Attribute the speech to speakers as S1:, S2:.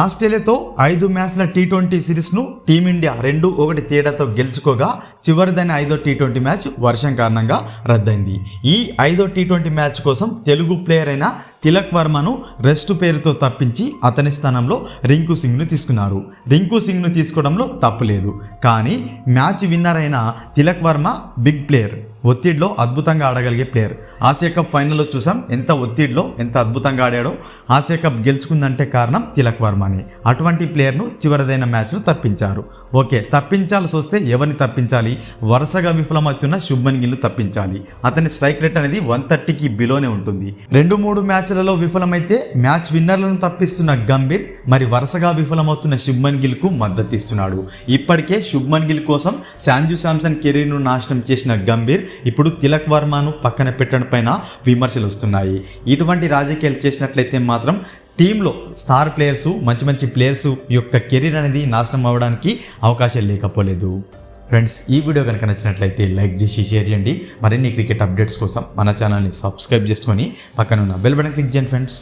S1: ఆస్ట్రేలియాతో ఐదు మ్యాచ్ల T twenty సిరీస్ను టీమిండియా రెండు ఒకటి తేడాతో గెలుచుకోగా చివరిదైన ఐదో టీ ట్వంటీ మ్యాచ్ వర్షం కారణంగా రద్దయింది. ఈ ఐదో టీ ట్వంటీ మ్యాచ్ కోసం తెలుగు ప్లేయర్ అయిన తిలక్ వర్మను రెస్ట్ పేరుతో తప్పించి అతని స్థానంలో రింకు సింగ్ను తీసుకున్నారు. రింకు సింగ్ను తీసుకోవడంలో తప్పులేదు కానీ మ్యాచ్ విన్నర్ అయిన తిలక్ వర్మ బిగ్ ప్లేయర్. ఒత్తిడిలో అద్భుతంగా ఆడగలిగే ప్లేయర్. ఆసియా కప్ ఫైనల్లో చూసాం ఎంత ఒత్తిడిలో ఎంత అద్భుతంగా ఆడాడో. ఆసియా కప్ గెలుచుకుందంటే కారణం తిలక్ వర్మని అటువంటి ప్లేయర్ను చివరిదైన మ్యాచ్ను తప్పించారు. ఓకే తప్పించాల్సి వస్తే ఎవరిని తప్పించాలి? వరుసగా విఫలమవుతున్న శుభ్మన్ గిల్ను తప్పించాలి. అతని స్ట్రైక్ రేట్ అనేది వన్ థర్టీకి బిలోనే ఉంటుంది. రెండు మూడు మ్యాచ్లలో విఫలమైతే మ్యాచ్ విన్నర్లను తప్పిస్తున్న గంభీర్ మరి వరుసగా విఫలమవుతున్న శుభ్మన్ గిల్కు మద్దతు ఇస్తున్నాడు ఇప్పటికే శుభ్మన్ గిల్ కోసం శాంజు శాంసన్ కెరీర్ను నాశనం చేసిన గంభీర్ ఇప్పుడు తిలక్ వర్మను పక్కన పెట్టడం పైన విమర్శలు వస్తున్నాయి. ఇటువంటి రాజకీయాలు చేసినట్లయితే మాత్రం టీంలో స్టార్ ప్లేయర్స్ మంచి మంచి ప్లేయర్స్ యొక్క కెరీర్ అనేది నాశనం అవ్వడానికి అవకాశం లేకపోలేదు. ఫ్రెండ్స్ ఈ వీడియో కనుక నచ్చినట్లయితే లైక్ చేసి షేర్ చేయండి. మరిన్ని క్రికెట్ అప్డేట్స్ కోసం మన ఛానల్ని సబ్స్క్రైబ్ చేసుకొని పక్కన ఉన్న బెల్ బటన్ క్లిక్ చేయండి ఫ్రెండ్స్.